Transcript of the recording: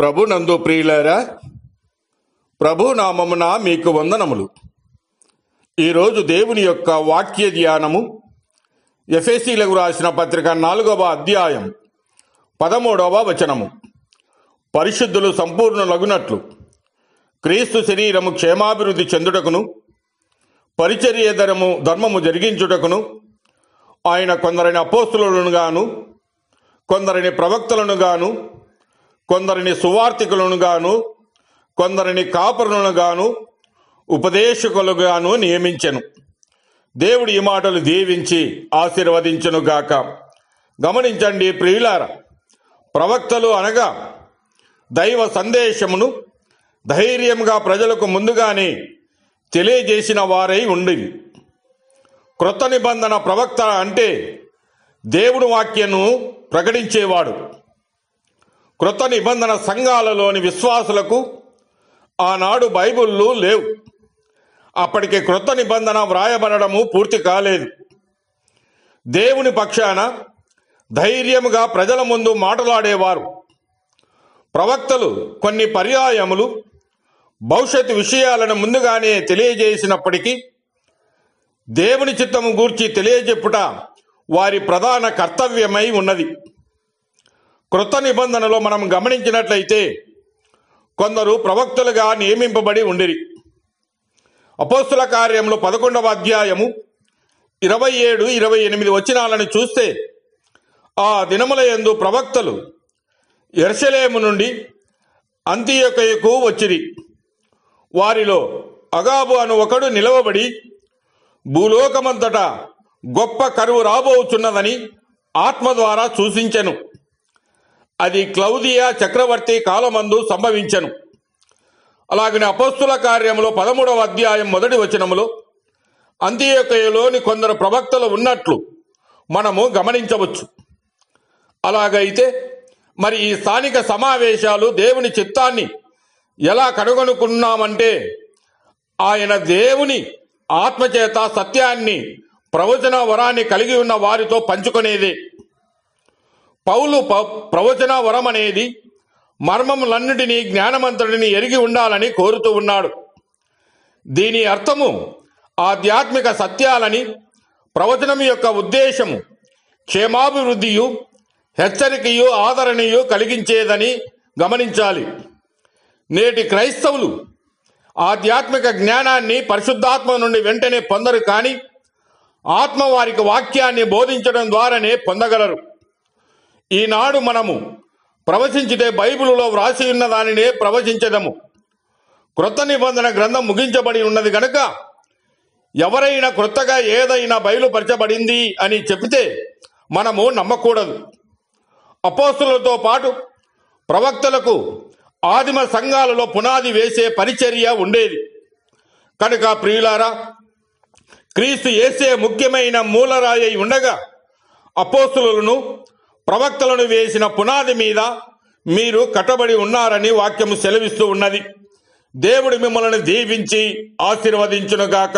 ప్రభు నందు ప్రియులారా ప్రభు నామమున మీకు వందనములు. ఈరోజు దేవుని యొక్క వాక్య ధ్యానము ఎఫ్ఎసీలకు రాసిన పత్రిక నాలుగవ అధ్యాయం పదమూడవ వచనము. పరిశుద్ధులు సంపూర్ణులగునట్లు క్రీస్తు శరీరము క్షేమాభివృద్ధి చెందుటకును పరిచర్యధరము ధర్మము జరిగించుటకును ఆయన కొందరిని అపోస్తులను గాను కొందరిని ప్రవక్తలను గాను కొందరిని సువార్థికులను గాను కొందరిని కాపరులను గాను ఉపదేశకులుగాను నియమించెను. దేవుడు ఈ మాటలు దీవించి ఆశీర్వదించునుగాక గమనించండి ప్రియులార ప్రవక్తలు అనగా దైవ సందేశమును ధైర్యంగా ప్రజలకు ముందుగానే తెలియజేసిన వారై ఉండి. క్రొత్త నిబంధన ప్రవక్త అంటే దేవుడు వాక్యను ప్రకటించేవాడు. క్రొత్త నిబంధన సంఘాలలోని విశ్వాసులకు ఆనాడు బైబిళ్ళు లేవు. అప్పటికి క్రొత్త నిబంధన వ్రాయబడము పూర్తి కాలేదు. దేవుని పక్షాన ధైర్యముగా ప్రజల ముందు మాట్లాడేవారు. ప్రవక్తలు కొన్ని పర్యాయములు భవిష్యత్తు విషయాలను ముందుగానే తెలియజేసినప్పటికీ దేవుని చిత్తము గూర్చి తెలియజెప్పుట వారి ప్రధాన కర్తవ్యమై ఉన్నది. క్రొత్త నిబంధనలో మనం గమనించినట్లయితే కొందరు ప్రవక్తలుగా నియమింపబడి ఉండిరి. అపోస్తుల కార్యంలో పదకొండవ అధ్యాయము ఇరవై ఏడు ఇరవై ఎనిమిది వచ్చినాలని చూస్తే ఆ దినముల యందు ప్రవక్తలు ఎర్షలేము నుండి అంత్యకయకు వచ్చిరి. వారిలో అగాబు అను ఒకడు నిలవబడి భూలోకమంతటా గొప్ప కరువు రాబోచున్నదని ఆత్మ ద్వారా సూచించెను. అది క్లౌదియా చక్రవర్తి కాలమందు సంభవించెను. అలాగనే అపస్తుల కార్యంలో పదమూడవ అధ్యాయం మొదటి వచనములో అంత్యకయలోని కొందరు ప్రవక్తలు ఉన్నట్లు మనము గమనించవచ్చు. అలాగైతే మరి ఈ స్థానిక సమావేశాలు దేవుని చిత్తాన్ని ఎలా కనుగొనుకున్నామంటే ఆయన దేవుని ఆత్మచేత సత్యాన్ని ప్రవచన వరాన్ని కలిగి ఉన్న వారితో పంచుకునేదే. పౌలు ప- ప్రవచన వరం అనేది మర్మములన్నిటినీ జ్ఞానమంతుడిని ఎరిగి ఉండాలని కోరుతూ ఉన్నాడు. దీని అర్థము ఆధ్యాత్మిక సత్యాలని ప్రవచనం యొక్క ఉద్దేశము క్షేమాభివృద్ధియు హెచ్చరికయు ఆదరణయు కలిగించేదని గమనించాలి. నేటి క్రైస్తవులు ఆధ్యాత్మిక జ్ఞానాన్ని పరిశుద్ధాత్మ నుండి వెంటనే పొందరు కానీ ఆత్మ వారికి వాక్యాన్ని బోధించడం ద్వారానే పొందగలరు. ఈనాడు మనము ప్రవచించితే బైబిలులో వ్రాసి ఉన్న దానినే ప్రవచించదము. క్రొత్త నిబంధన గ్రంథం ముగించబడి ఉన్నది గనుక ఎవరైనా క్రొత్తగా ఏదైనా బయలుపరచబడింది అని చెబితే మనము నమ్మకూడదు. అపోస్తులతో పాటు ప్రవక్తలకు ఆదిమ సంఘాలలో పునాది వేసే పరిచర్య ఉండేది. కనుక ప్రియులారా క్రీస్తు ఏసే ముఖ్యమైన మూలరాయి అయి ఉండగా అపోస్తులను ప్రవక్తలను వేసిన పునాది మీద మీరు కట్టబడి ఉన్నారని వాక్యము సెలవిస్తూ ఉన్నది. దేవుడు మిమ్మల్ని దీవించి ఆశీర్వదించునుగాక.